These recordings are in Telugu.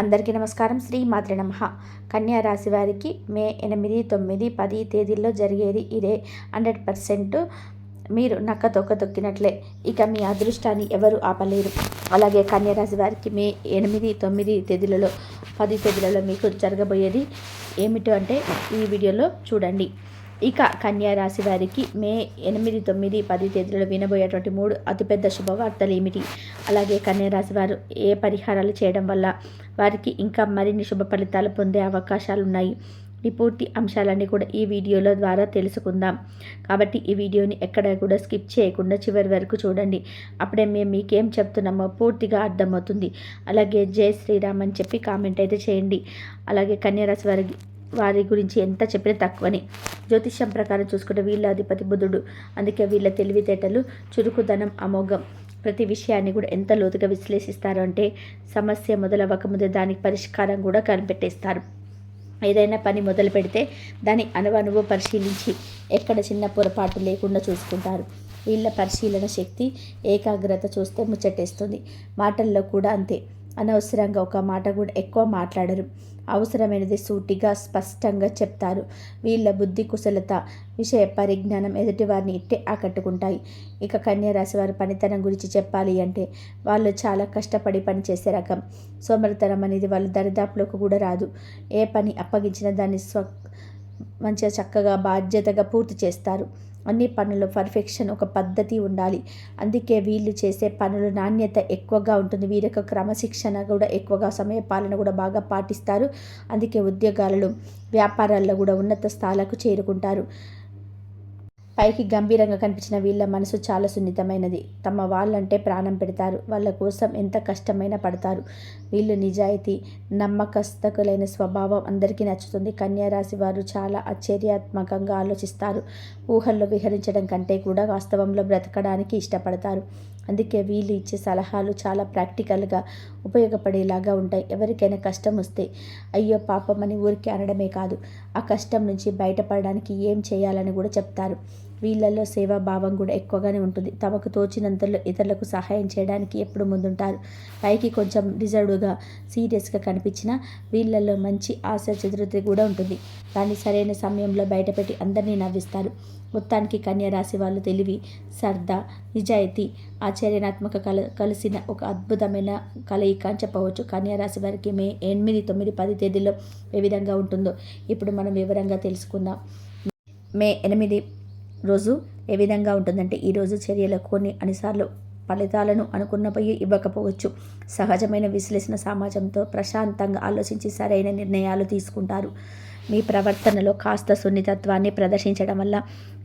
అందరికీ నమస్కారం. శ్రీ మాతృ నమ. కన్యా రాశి వారికి మే ఎనిమిది తొమ్మిది పది తేదీల్లో జరిగేది ఇదే. హండ్రెడ్ పర్సెంట్ మీరు నక్క తొక్క తొక్కినట్లే. ఇక మీ అదృష్టాన్ని ఎవరు ఆపలేరు. అలాగే కన్యా రాశి వారికి మే ఎనిమిది తొమ్మిది తేదీలలో పది తేదీలలో మీకు జరగబోయేది ఏమిటో అంటే ఈ వీడియోలో చూడండి. ఇక కన్యా రాశి వారికి మే ఎనిమిది తొమ్మిది పది తేదీలలో వినబోయేటువంటి మూడు అతిపెద్ద శుభవార్తలు ఏమిటి? అలాగే కన్యా రాశి వారు ఏ పరిహారాలు చేయడం వల్ల వారికి ఇంకా మరిన్ని శుభ ఫలితాలు పొందే అవకాశాలు ఉన్నాయి? ఈ పూర్తి అంశాలన్నీ కూడా ఈ వీడియోలో ద్వారా తెలుసుకుందాం. కాబట్టి ఈ వీడియోని ఎక్కడ కూడా స్కిప్ చేయకుండా చివరి వరకు చూడండి. అప్పుడే మేము మీకేం చెప్తున్నామో పూర్తిగా అర్థమవుతుంది. అలాగే జై శ్రీరామ్ అని చెప్పి కామెంట్ అయితే చేయండి. అలాగే కన్యారాశి వారికి వారి గురించి ఎంత చెప్పినా తక్కువని. జ్యోతిష్యం ప్రకారం చూసుకుంటే వీళ్ళ అధిపతి బుధుడు. అందుకే వీళ్ళ తెలివితేటలు చురుకుదనం అమోఘం. ప్రతి విషయాన్ని కూడా ఎంత లోతుగా విశ్లేషిస్తారు అంటే సమస్య మొదలవ్వకముందే దానికి పరిష్కారం కూడా కనిపెట్టేస్తారు. ఏదైనా పని మొదలు పెడితే దాని అనువనువు పరిశీలించి ఎక్కడ చిన్న పొరపాటు లేకుండా చూసుకుంటారు. వీళ్ళ పరిశీలన శక్తి ఏకాగ్రత చూస్తే ముచ్చటేస్తుంది. మాటల్లో కూడా అంతే. అనవసరంగా ఒక మాట కూడా ఎక్కువ మాట్లాడరు. అవసరమైనది సూటిగా స్పష్టంగా చెప్తారు. వీళ్ళ బుద్ధి కుశలత విషయ పరిజ్ఞానం ఎదుటివారిని ఇట్టే ఆకట్టుకుంటాయి. ఇక కన్యారాశి వారి పనితనం గురించి చెప్పాలి అంటే వాళ్ళు చాలా కష్టపడి పనిచేసే రకం. సోమరితనం అనేది వాళ్ళు దరిదాపులకు కూడా రాదు. ఏ పని అప్పగించినా దాన్ని స్వ మంచిగా చక్కగా బాధ్యతగా పూర్తి చేస్తారు. అన్ని పనులు పర్ఫెక్షన్ ఒక పద్ధతి ఉండాలి. అందుకే వీళ్ళు చేసే పనులు నాణ్యత ఎక్కువగా ఉంటుంది. వీరి యొక్క క్రమశిక్షణ కూడా ఎక్కువగా సమయ పాలన కూడా బాగా పాటిస్తారు. అందుకే ఉద్యోగాలలో వ్యాపారాల్లో కూడా ఉన్నత స్థాయిలకు చేరుకుంటారు. పైకి గంభీరంగా కనిపించిన వీళ్ళ మనసు చాలా సున్నితమైనది. తమ వాళ్ళంటే ప్రాణం పెడతారు. వాళ్ళ కోసం ఎంత కష్టమైనా పడతారు. వీళ్ళు నిజాయితీ నమ్మకస్తకులైన స్వభావం అందరికీ నచ్చుతుంది. కన్యారాశి వారు చాలా ఆశ్చర్యాత్మకంగా ఆలోచిస్తారు. ఊహల్లో విహరించడం కంటే కూడా వాస్తవంలో బ్రతకడానికి ఇష్టపడతారు. అందుకే వీళ్ళు ఇచ్చే సలహాలు చాలా ప్రాక్టికల్గా ఉపయోగపడేలాగా ఉంటాయి. ఎవరికైనా కష్టం వస్తే అయ్యో పాపం అని ఊరికి అనడమే కాదు. ఆ కష్టం నుంచి బయటపడడానికి ఏం చేయాలని కూడా చెప్తారు. వీళ్ళల్లో సేవాభావం కూడా ఎక్కువగానే ఉంటుంది. తమకు తోచినంతలో ఇతరులకు సహాయం చేయడానికి ఎప్పుడు ముందుంటారు? పైకి కొంచెం రిజర్వ్డ్గా సీరియస్గా కనిపించిన వీళ్ళల్లో మంచి ఆశ చతురత కూడా ఉంటుంది. దాన్ని సరైన సమయంలో బయటపెట్టి అందరినీ నవ్విస్తారు. మొత్తానికి కన్యరాశి వాళ్ళు తెలివి సర్దా నిజాయితీ ఆచరణాత్మక కల కలిసిన ఒక అద్భుతమైన కలయిక అని చెప్పవచ్చు. కన్యారాశి వారికి మే ఎనిమిది తొమ్మిది పది తేదీలో ఏ విధంగా ఉంటుందో ఇప్పుడు మనం వివరంగా తెలుసుకుందాం. మే ఎనిమిది రోజు ఏ విధంగా ఉంటుందంటే ఈరోజు చర్యలు కొన్ని అన్నిసార్లు ఫలితాలను అనుకున్నపోయి ఇవ్వకపోవచ్చు. సహజమైన విశ్లేషణ సమాజంతో ప్రశాంతంగా ఆలోచించి సరైన నిర్ణయాలు తీసుకుంటారు. మీ ప్రవర్తనలో కాస్త సున్నితత్వాన్ని ప్రదర్శించడం వల్ల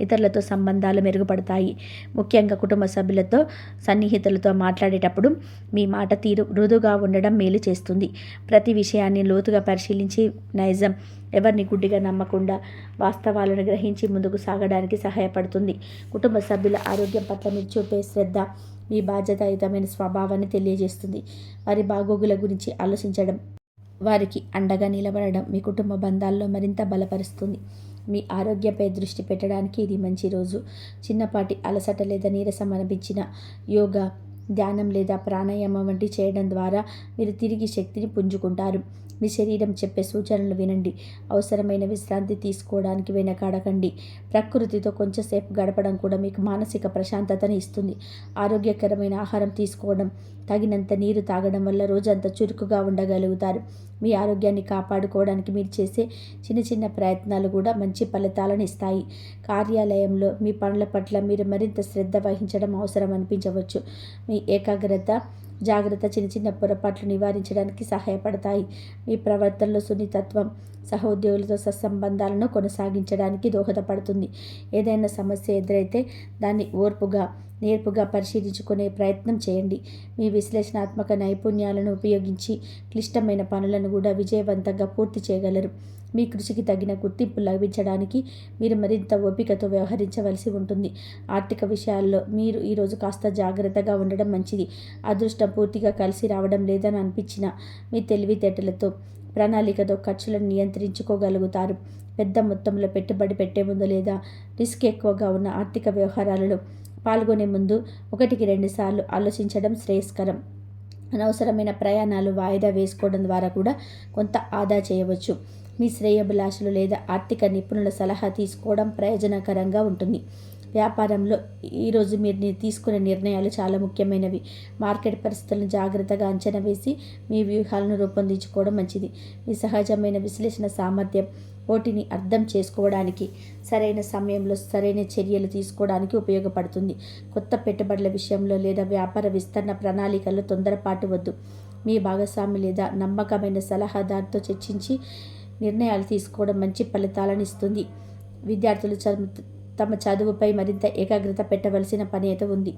ఇతరులతో సంబంధాలు మెరుగుపడతాయి. ముఖ్యంగా కుటుంబ సభ్యులతో సన్నిహితులతో మాట్లాడేటప్పుడు మీ మాట తీరు మృదుగా ఉండడం మేలు చేస్తుంది. ప్రతి విషయాన్ని లోతుగా పరిశీలించి నైజం ఎవరిని గుడ్డిగా నమ్మకుండా వాస్తవాలను గ్రహించి ముందుకు సాగడానికి సహాయపడుతుంది. కుటుంబ సభ్యుల ఆరోగ్యం పట్ల మీరు చూపే శ్రద్ధ మీ బాధ్యతాయుతమైన స్వభావాన్ని తెలియజేస్తుంది. వారి బాగోగుల గురించి ఆలోచించడం వారికి అండగా నిలబడడం మీ కుటుంబ బంధాల్లో మరింత బలపరుస్తుంది. మీ ఆరోగ్యంపై దృష్టి పెట్టడానికి ఇది మంచి రోజు. చిన్నపాటి అలసట లేదా నీరసం అనిపించిన యోగా ధ్యానం లేదా ప్రాణాయామం వంటి చేయడం ద్వారా మీరు తిరిగి శక్తిని పుంజుకుంటారు. మీ శరీరం చెప్పే సూచనలు వినండి. అవసరమైన విశ్రాంతి తీసుకోవడానికి వెనకాడకండి. ప్రకృతితో కొంచెంసేపు గడపడం కూడా మీకు మానసిక ప్రశాంతతను ఇస్తుంది. ఆరోగ్యకరమైన ఆహారం తీసుకోవడం తగినంత నీరు తాగడం వల్ల రోజంతా చురుకుగా ఉండగలుగుతారు. మీ ఆరోగ్యాన్ని కాపాడుకోవడానికి మీరు చేసే చిన్న చిన్న ప్రయత్నాలు కూడా మంచి ఫలితాలను ఇస్తాయి. కార్యాలయంలో మీ పనుల పట్ల మీరు మరింత శ్రద్ధ వహించడం అవసరం అనిపించవచ్చు. మీ ఏకాగ్రత జాగ్రత్త చిన్న చిన్న పొరపాట్లు నివారించడానికి సహాయపడతాయి. మీ ప్రవర్తనలో సున్నితత్వం సహోద్యోగులతో సత్సంబంధాలను కొనసాగించడానికి దోహదపడుతుంది. ఏదైనా సమస్య ఎదురైతే దాన్ని ఓర్పుగా నేర్పుగా పరిశీలించుకునే ప్రయత్నం చేయండి. మీ విశ్లేషణాత్మక నైపుణ్యాలను ఉపయోగించి క్లిష్టమైన పనులను కూడా విజయవంతంగా పూర్తి చేయగలరు. మీ కృషికి తగిన గుర్తింపు లభించడానికి మీరు మరింత ఓపికతో వ్యవహరించవలసి ఉంటుంది. ఆర్థిక విషయాల్లో మీరు ఈరోజు కాస్త జాగ్రత్తగా ఉండడం మంచిది. అదృష్టం పూర్తిగా కలిసి రావడం లేదని అనిపించిన మీ తెలివితేటలతో ప్రణాళికతో ఖర్చులను నియంత్రించుకోగలుగుతారు. పెద్ద మొత్తంలో పెట్టుబడి పెట్టే ముందు లేదా రిస్క్ ఎక్కువగా ఉన్న ఆర్థిక వ్యవహారాలలో పాల్గొనే ముందు ఒకటికి రెండుసార్లు ఆలోచించడం శ్రేయస్కరం. అనవసరమైన ప్రయాణాలు వాయిదా వేసుకోవడం ద్వారా కూడా కొంత ఆదా చేయవచ్చు. మీ శ్రేయభిలాషులు లేదా ఆర్థిక నిపుణుల సలహా తీసుకోవడం ప్రయోజనకరంగా ఉంటుంది. వ్యాపారంలో ఈరోజు మీరు తీసుకునే నిర్ణయాలు చాలా ముఖ్యమైనవి. మార్కెట్ పరిస్థితులను జాగ్రత్తగా అంచనా వేసి మీ వ్యూహాలను రూపొందించుకోవడం మంచిది. మీ సహజమైన విశ్లేషణ సామర్థ్యం పోటీని అర్థం చేసుకోవడానికి సరైన సమయంలో సరైన చర్యలు తీసుకోవడానికి ఉపయోగపడుతుంది. కొత్త పెట్టుబడుల విషయంలో లేదా వ్యాపార విస్తరణ ప్రణాళికల్లో తొందరపాటు వద్దు. మీ భాగస్వామి లేదా నమ్మకమైన సలహాదారుతో చర్చించి నిర్ణయాలు తీసుకోవడం మంచి ఫలితాలను ఇస్తుంది. విద్యార్థులు చదువు తమ చదువుపై మరింత ఏకాగ్రత పెట్టవలసిన పని అయితే ఉంది.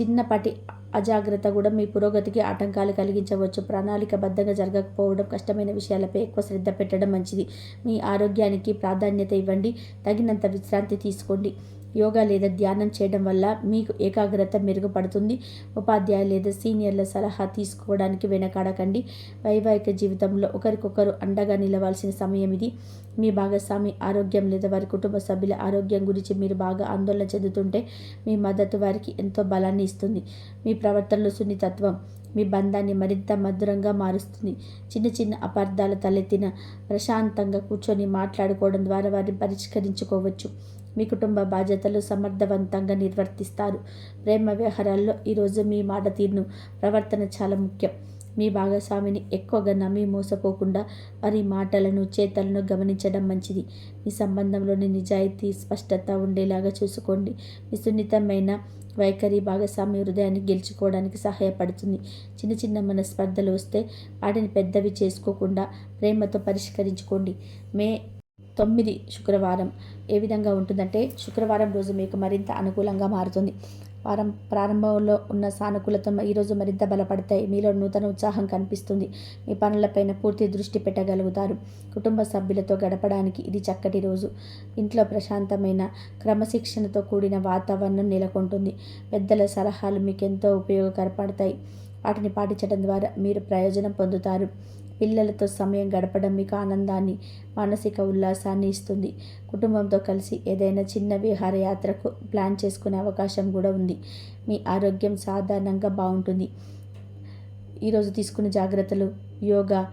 చిన్నపాటి అజాగ్రత్త కూడా మీ పురోగతికి ఆటంకాలు కలిగించవచ్చు. ప్రణాళికబద్ధంగా జరగకపోవడం కష్టమైన విషయాలపై ఎక్కువ శ్రద్ధ పెట్టడం మంచిది. మీ ఆరోగ్యానికి ప్రాధాన్యత ఇవ్వండి. తగినంత విశ్రాంతి తీసుకోండి. యోగా లేదా ధ్యానం చేయడం వల్ల మీకు ఏకాగ్రత మెరుగుపడుతుంది. ఉపాధ్యాయ లేదా సీనియర్ల సలహా తీసుకోవడానికి వెనకాడకండి. వైవాహిక జీవితంలో ఒకరికొకరు అండగా నిలవాల్సిన సమయం ఇది. మీ భాగస్వామి ఆరోగ్యం లేదా వారి కుటుంబ సభ్యుల ఆరోగ్యం గురించి మీరు బాగా ఆందోళన చెందుతుంటే మీ మద్దతు వారికి ఎంతో బలాన్ని ఇస్తుంది. మీ ప్రవర్తనలో సున్నితత్వం మీ బంధాన్ని మరింత మధురంగా మారుస్తుంది. చిన్న చిన్న అపార్థాలు తలెత్తిన ప్రశాంతంగా కూర్చొని మాట్లాడుకోవడం ద్వారా వారిని పరిష్కరించుకోవచ్చు. మీ కుటుంబ బాధ్యతలు సమర్థవంతంగా నిర్వర్తిస్తారు. ప్రేమ వ్యవహారాల్లో ఈరోజు మీ మాట తీరును ప్రవర్తన చాలా ముఖ్యం. మీ భాగస్వామిని ఎక్కువగా నమ్మి మోసపోకుండా వారి మాటలను చేతలను గమనించడం మంచిది. మీ సంబంధంలోని నిజాయితీ స్పష్టత ఉండేలాగా చూసుకోండి. మీ సున్నితమైన వైఖరి భాగస్వామి హృదయాన్ని గెలుచుకోవడానికి సహాయపడుతుంది. చిన్న చిన్న మనస్పర్ధలు వస్తే వాటిని పెద్దవి చేసుకోకుండా ప్రేమతో పరిష్కరించుకోండి. మే తొమ్మిది శుక్రవారం. ఏ విధంగా ఉంటుందంటే శుక్రవారం రోజు మీకు మరింత అనుకూలంగా మారుతుంది. వారం ప్రారంభంలో ఉన్న సానుకూలత ఈరోజు మరింత బలపడతాయి. మీలో నూతన ఉత్సాహం కనిపిస్తుంది. మీ పనులపైన పూర్తి దృష్టి పెట్టగలుగుతారు. కుటుంబ సభ్యులతో గడపడానికి ఇది చక్కటి రోజు. ఇంట్లో ప్రశాంతమైన క్రమశిక్షణతో కూడిన వాతావరణం నెలకొంటుంది. పెద్దల సలహాలు మీకు ఎంతో ఉపయోగకరపడతాయి. వాటిని పాటించడం ద్వారా మీరు ప్రయోజనం పొందుతారు. పిల్లలతో సమయం గడపడం మీకు ఆనందాన్ని మానసిక ఉల్లాసాన్ని ఇస్తుంది. కుటుంబంతో కలిసి ఏదైనా చిన్న విహారయాత్రకు ప్లాన్ చేసుకునే అవకాశం కూడా ఉంది. మీ ఆరోగ్యం సాధారణంగా బాగుంటుంది. ఈరోజు తీసుకున్న జాగ్రత్తలు యోగా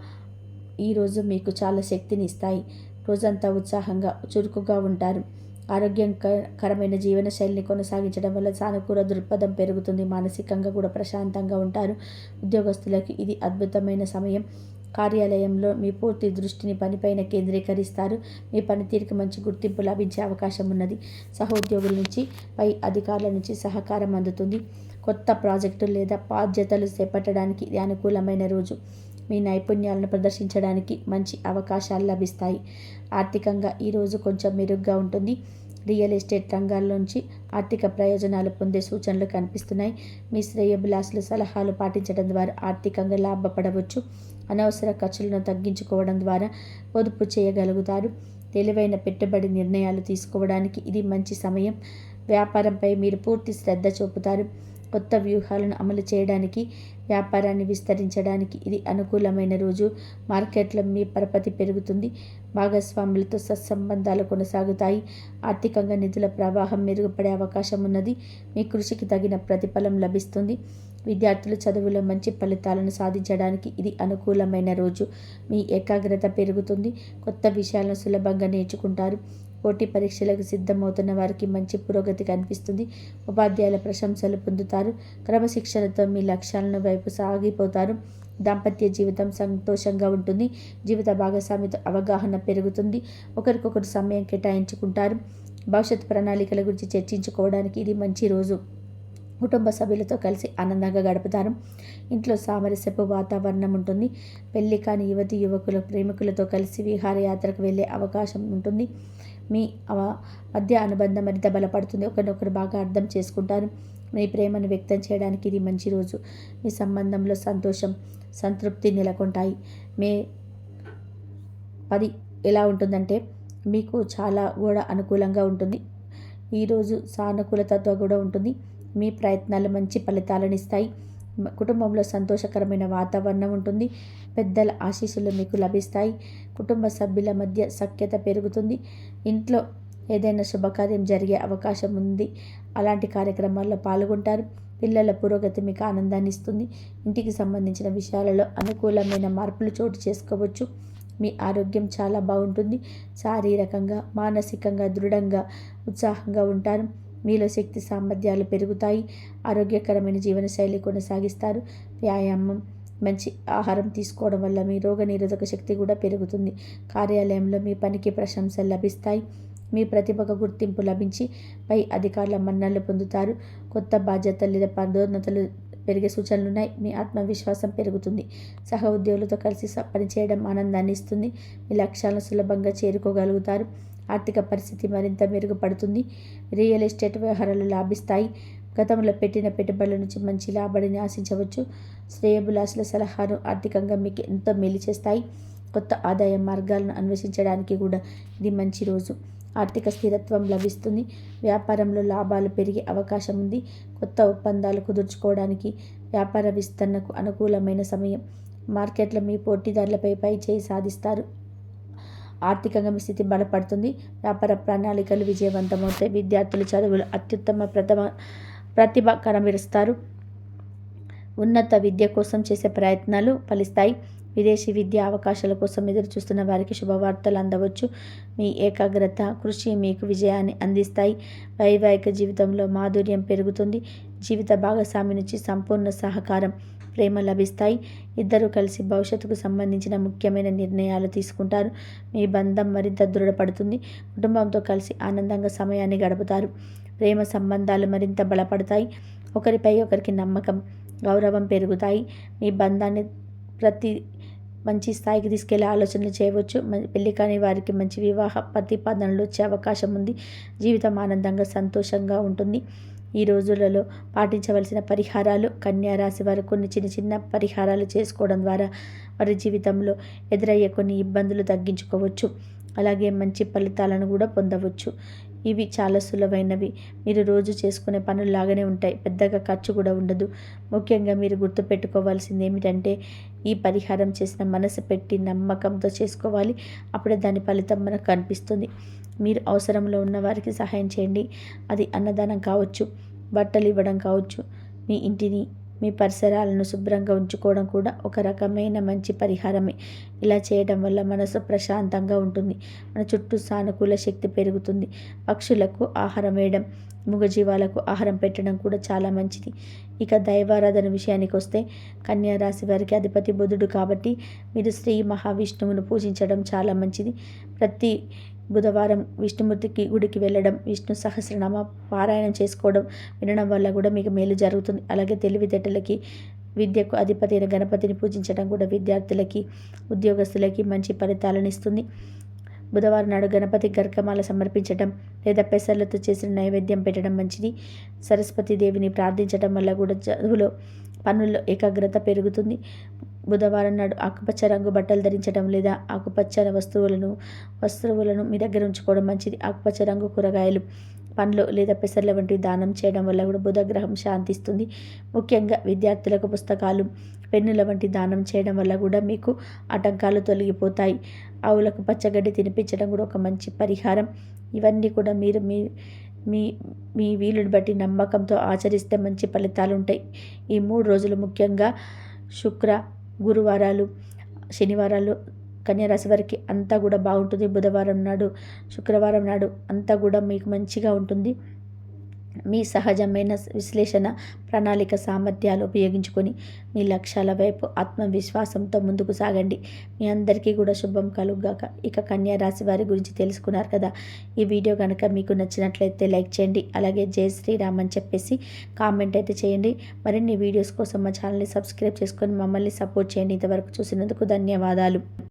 ఈరోజు మీకు చాలా శక్తిని ఇస్తాయి. రోజంతా ఉత్సాహంగా చురుకుగా ఉంటారు. ఆరోగ్యకరమైన జీవనశైలిని కొనసాగించడం వల్ల సానుకూల దృక్పథం పెరుగుతుంది. మానసికంగా కూడా ప్రశాంతంగా ఉంటారు. ఉద్యోగస్తులకి ఇది అద్భుతమైన సమయం. కార్యాలయంలో మీ పూర్తి దృష్టిని పనిపైన కేంద్రీకరిస్తారు. మీ పనితీరుకి మంచి గుర్తింపు లభించే అవకాశం ఉన్నది సహోద్యోగుల నుంచి పై అధికారుల నుంచి సహకారం అందుతుంది. కొత్త ప్రాజెక్టులు లేదా బాధ్యతలు చేపట్టడానికి ఇది అనుకూలమైన రోజు. మీ నైపుణ్యాలను ప్రదర్శించడానికి మంచి అవకాశాలు లభిస్తాయి. ఆర్థికంగా ఈరోజు కొంచెం మెరుగ్గా ఉంటుంది. రియల్ ఎస్టేట్ రంగాల్లోంచి ఆర్థిక ప్రయోజనాలు పొందే సూచనలు కనిపిస్తున్నాయి. మీ శ్రేయభిలాసుల సలహాలు పాటించడం ద్వారా ఆర్థికంగా లాభపడవచ్చు. అనవసర ఖర్చులను తగ్గించుకోవడం ద్వారా పొదుపు చేయగలుగుతారు. తెలివైన పెట్టుబడి నిర్ణయాలు తీసుకోవడానికి ఇది మంచి సమయం. వ్యాపారంపై మీరు పూర్తి శ్రద్ధ చూపుతారు. కొత్త వ్యూహాలను అమలు చేయడానికి వ్యాపారాన్ని విస్తరించడానికి ఇది అనుకూలమైన రోజు. మార్కెట్లో మీ పరపతి పెరుగుతుంది. భాగస్వాములతో సత్సంబంధాలు కొనసాగుతాయి. ఆర్థికంగా నిధుల ప్రవాహం మెరుగుపడే అవకాశం ఉన్నది. మీ కృషికి తగిన ప్రతిఫలం లభిస్తుంది. విద్యార్థులు చదువులో మంచి ఫలితాలను సాధించడానికి ఇది అనుకూలమైన రోజు. మీ ఏకాగ్రత పెరుగుతుంది. కొత్త విషయాలను సులభంగా నేర్చుకుంటారు. పోటీ పరీక్షలకు సిద్ధమవుతున్న వారికి మంచి పురోగతి కనిపిస్తుంది. ఉపాధ్యాయుల ప్రశంసలు పొందుతారు. క్రమశిక్షణతో మీ లక్ష్యాలను వైపు సాగిపోతారు. దాంపత్య జీవితం సంతోషంగా ఉంటుంది. జీవిత భాగస్వామితో అవగాహన పెరుగుతుంది. ఒకరికొకరు సమయం కేటాయించుకుంటారు. భవిష్యత్ ప్రణాళికల గురించి చర్చించుకోవడానికి ఇది మంచి రోజు. కుటుంబ సభ్యులతో కలిసి ఆనందంగా గడుపుతారు. ఇంట్లో సామరస్యపు వాతావరణం ఉంటుంది. పెళ్ళి కాని యువతి యువకుల ప్రేమికులతో కలిసి విహారయాత్రకు వెళ్ళే అవకాశం ఉంటుంది. మీ మధ్య అనుబంధం మరింత బలపడుతుంది. ఒకరినొకరు బాగా అర్థం చేసుకుంటారు. మీ ప్రేమను వ్యక్తం చేయడానికి ఇది మంచి రోజు. మీ సంబంధంలో సంతోషం సంతృప్తి నెలకొంటాయి. మే పది ఎలా ఉంటుందంటే మీకు చాలా కూడా అనుకూలంగా ఉంటుంది. ఈరోజు సానుకూలతతో కూడా ఉంటుంది. మీ ప్రయత్నాలు మంచి ఫలితాలను ఇస్తాయి కుటుంబంలో సంతోషకరమైన వాతావరణం ఉంటుంది. పెద్దల ఆశీస్సులు మీకు లభిస్తాయి. కుటుంబ సభ్యుల మధ్య సఖ్యత పెరుగుతుంది. ఇంట్లో ఏదైనా శుభకార్యం జరిగే అవకాశం ఉంది. అలాంటి కార్యక్రమాల్లో పాల్గొంటారు. పిల్లల పురోగతి మీకు ఆనందాన్ని ఇస్తుంది. ఇంటికి సంబంధించిన విషయాలలో అనుకూలమైన మార్పులు చోటు చేసుకోవచ్చు. మీ ఆరోగ్యం చాలా బాగుంటుంది. శారీరకంగా మానసికంగా దృఢంగా ఉత్సాహంగా ఉంటారు. మీలో శక్తి సామర్థ్యాలు పెరుగుతాయి. ఆరోగ్యకరమైన జీవనశైలి కొనసాగిస్తారు. వ్యాయామం మంచి ఆహారం తీసుకోవడం వల్ల మీ రోగనిరోధక శక్తి కూడా పెరుగుతుంది. కార్యాలయంలో మీ పనికి ప్రశంసలు లభిస్తాయి. మీ ప్రతిభకు గుర్తింపు లభించి పై అధికారుల మన్ననలు పొందుతారు. కొత్త బాధ్యతలు లేదా పదోన్నతలు పెరిగే సూచనలు ఉన్నాయి. మీ ఆత్మవిశ్వాసం పెరుగుతుంది. సహ ఉద్యోగులతో కలిసి పనిచేయడం ఆనందాన్ని ఇస్తుంది. మీ లక్ష్యాలను సులభంగా చేరుకోగలుగుతారు. ఆర్థిక పరిస్థితి మరింత మెరుగుపడుతుంది. రియల్ ఎస్టేట్ వ్యవహారాలు లాభిస్తాయి. గతంలో పెట్టిన పెట్టుబడుల నుంచి మంచి లాభడిని ఆశించవచ్చు. శ్రేయబులాసుల సలహాలు ఆర్థికంగా మీకు ఎంతో మేలు చేస్తాయి. కొత్త ఆదాయ మార్గాలను అన్వేషించడానికి కూడా ఇది మంచి రోజు. ఆర్థిక స్థిరత్వం లభిస్తుంది. వ్యాపారంలో లాభాలు పెరిగే అవకాశం ఉంది. కొత్త ఒప్పందాలు కుదుర్చుకోవడానికి వ్యాపార విస్తరణకు అనుకూలమైన సమయం. మార్కెట్లో మీ పోటీదారులపై పై చేయి సాధిస్తారు. ఆర్థికంగా మీ స్థితి బలపడుతుంది. వ్యాపార ప్రణాళికలు విజయవంతమవుతాయి. విద్యార్థులు చదువులు అత్యుత్తమ ప్రథమ ప్రతిభ కనబరుస్తారు. ఉన్నత విద్య కోసం చేసే ప్రయత్నాలు ఫలిస్తాయి. విదేశీ విద్యా అవకాశాల కోసం ఎదురు చూస్తున్న వారికి శుభవార్తలు అందవచ్చు. మీ ఏకాగ్రత కృషి మీకు విజయాన్ని అందిస్తాయి. వైవాహిక జీవితంలో మాధుర్యం పెరుగుతుంది. జీవిత భాగస్వామి నుంచి సంపూర్ణ సహకారం. ప్రేమ లభిస్తాయి. ఇద్దరు కలిసి భవిష్యత్తుకు సంబంధించిన ముఖ్యమైన నిర్ణయాలు తీసుకుంటారు. మీ బంధం మరింత దృఢపడుతుంది. కుటుంబంతో కలిసి ఆనందంగా సమయాన్ని గడుపుతారు. ప్రేమ సంబంధాలు మరింత బలపడతాయి. ఒకరిపై ఒకరికి నమ్మకం గౌరవం పెరుగుతాయి. మీ బంధాన్ని ప్రతి మంచి స్థాయికి తీసుకెళ్ళే ఆలోచనలు చేయవచ్చు. పెళ్ళి కాని వారికి మంచి వివాహ ప్రతిపాదనలు వచ్చే అవకాశం ఉంది. జీవితం ఆనందంగా సంతోషంగా ఉంటుంది. ఈ రోజులలో పాటించవలసిన పరిహారాలు కన్యారాశి వారు కొన్ని చిన్న చిన్న పరిహారాలు చేసుకోవడం ద్వారా వారి జీవితంలో ఎదురయ్యే కొన్ని ఇబ్బందులు తగ్గించుకోవచ్చు. అలాగే మంచి ఫలితాలను కూడా పొందవచ్చు. ఇవి చాలా సులభమైనవి. మీరు రోజు చేసుకునే పనులు లాగానే ఉంటాయి. పెద్దగా ఖర్చు కూడా ఉండదు. ముఖ్యంగా మీరు గుర్తుపెట్టుకోవాల్సింది ఏమిటంటే ఈ పరిహారం చేసిన మనసు పెట్టి నమ్మకంతో చేసుకోవాలి. అప్పుడే దాని ఫలితం మనకు కనిపిస్తుంది. మీరు అవసరంలో ఉన్న వారికి సహాయం చేయండి. అది అన్నదానం కావచ్చు బట్టలు ఇవ్వడం కావచ్చు మీ ఇంటిని మీ పరిసరాలను శుభ్రంగా ఉంచుకోవడం కూడా ఒక రకమైన మంచి పరిహారమే. ఇలా చేయడం వల్ల మనసు ప్రశాంతంగా ఉంటుంది. మన చుట్టూ సానుకూల శక్తి పెరుగుతుంది. పక్షులకు ఆహారం వేయడం మూగజీవాలకు ఆహారం పెట్టడం కూడా చాలా మంచిది. ఇక దైవారాధన విషయానికి వస్తే కన్యా రాశి వారికి అధిపతి బుధుడు కాబట్టి మీరు శ్రీ మహావిష్ణువును పూజించడం చాలా మంచిది. ప్రతి బుధవారం విష్ణుమూర్తికి గుడికి వెళ్ళడం విష్ణు సహస్రనామ పారాయణం చేసుకోవడం వినడం వల్ల కూడా మీకు మేలు జరుగుతుంది. అలాగే తెలివితేటలకి విద్యకు అధిపతి అయిన గణపతిని పూజించడం కూడా విద్యార్థులకి ఉద్యోగస్తులకి మంచి ఫలితాలను ఇస్తుంది. బుధవారం నాడు గణపతి గర్కమాల సమర్పించడం లేదా పెసర్లతో చేసిన నైవేద్యం పెట్టడం మంచిది. సరస్వతి దేవిని ప్రార్థించడం వల్ల కూడా చదువులో పనుల్లో ఏకాగ్రత పెరుగుతుంది. బుధవారం నాడు ఆకుపచ్చ రంగు బట్టలు ధరించడం లేదా ఆకుపచ్చ వస్తువులను వస్తువులను మీ దగ్గర ఉంచుకోవడం మంచిది. ఆకుపచ్చ రంగు కూరగాయలు పండ్లు లేదా పెసర్ల వంటివి దానం చేయడం వల్ల కూడా బుధగ్రహం శాంతిస్తుంది. ముఖ్యంగా విద్యార్థులకు పుస్తకాలు పెన్నుల వంటి దానం చేయడం వల్ల కూడా మీకు ఆటంకాలు తొలగిపోతాయి. ఆవులకు పచ్చగడ్డి తినిపించడం కూడా ఒక మంచి పరిహారం. ఇవన్నీ కూడా మీరు మీ మీ మీ వీలుని బట్టి నమ్మకంతో ఆచరిస్తే మంచి ఫలితాలు ఉంటాయి. ఈ మూడు రోజులు ముఖ్యంగా శుక్ర గురువారాలు శనివారాలు కన్యారాశి వారికి అంతా కూడా బాగుంటుంది. బుధవారం నాడు శుక్రవారం నాడు అంతా కూడా మీకు మంచిగా ఉంటుంది. మీ సహజమైన విశ్లేషణ ప్రణాళిక సామర్థ్యాలు ఉపయోగించుకొని మీ లక్ష్యాల వైపు ఆత్మవిశ్వాసంతో ముందుకు సాగండి. మీ అందరికీ కూడా శుభం కలుగాక ఇక కన్యా రాశి వారి గురించి తెలుసుకున్నారు కదా? ఈ వీడియో కనుక మీకు నచ్చినట్లయితే లైక్ చేయండి. అలాగే జై శ్రీరామ్ అని చెప్పేసి కామెంట్ అయితే చేయండి. మరిన్ని వీడియోస్ కోసం మా ఛానల్ని సబ్స్క్రైబ్ చేసుకొని మమ్మల్ని సపోర్ట్ చేయండి. ఇంతవరకు చూసినందుకు ధన్యవాదాలు.